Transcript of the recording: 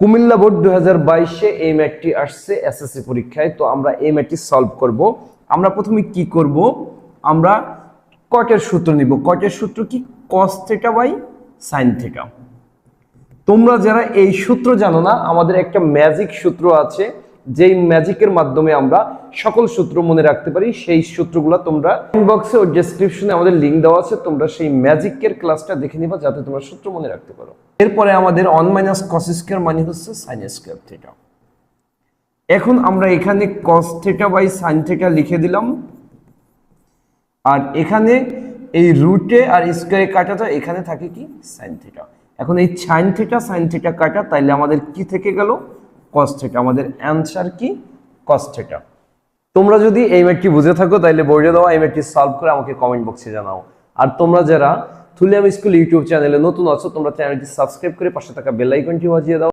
Comilla board দু হাজার বাইশে এই ম্যাটটি আসছে এসএসসি পরীক্ষায়। তো আমরা এই ম্যাটটি সলভ করব। আমরা প্রথমে কি করব? আমরা কটের সূত্র নিব। কটের সূত্র কি? Cos theta by sine theta তোমরা যারা এই সূত্র জানো না, আমাদের একটা ম্যাজিক সূত্র আছে। যেই ম্যাজিকের মাধ্যমে আমরা সকল সূত্র মনে রাখতে পারি, সেই সূত্রগুলো তোমরা ইনবক্সে ও ডেসক্রিপশনে আমাদের লিংক দেওয়া আছে, তোমরা সেই ম্যাজিকের ক্লাসটা দেখে নিবা যাতে তোমরা সূত্র মনে রাখতে পারো। এরপরে আমাদের অন মাইনাস কস স্কোয়ার মানে হচ্ছে সাইন স্কোয়ার থিটা এখন আমরা এখানে cos theta by sine theta লিখে দিলাম। আর এখানে এই রুটে আর স্কোয়ারে কাটাটা, এখানে থাকে কি? সাইন থিটা এখন এই সাইন থিটা সাইন থিটা কাটা, তাইলে আমাদের কি থেকে গেল? কস থিটা আমাদের অ্যান্সার কি? কস থিটা তোমরা যদি এই ম্যাটটি বুঝে থাকো তাহলে বোর্ডে দেওয়া এই ম্যাটটি সলভ করে আমাকে কমেন্ট বক্সে জানাও। আর তোমরা যারা থুলিয়াম স্কুল ইউটিউব চ্যানেলে নতুন আছো, তোমরা চ্যানেলটি সাবস্ক্রাইব করে পাশে থাকা বেল আইকনটি বাজিয়ে দাও।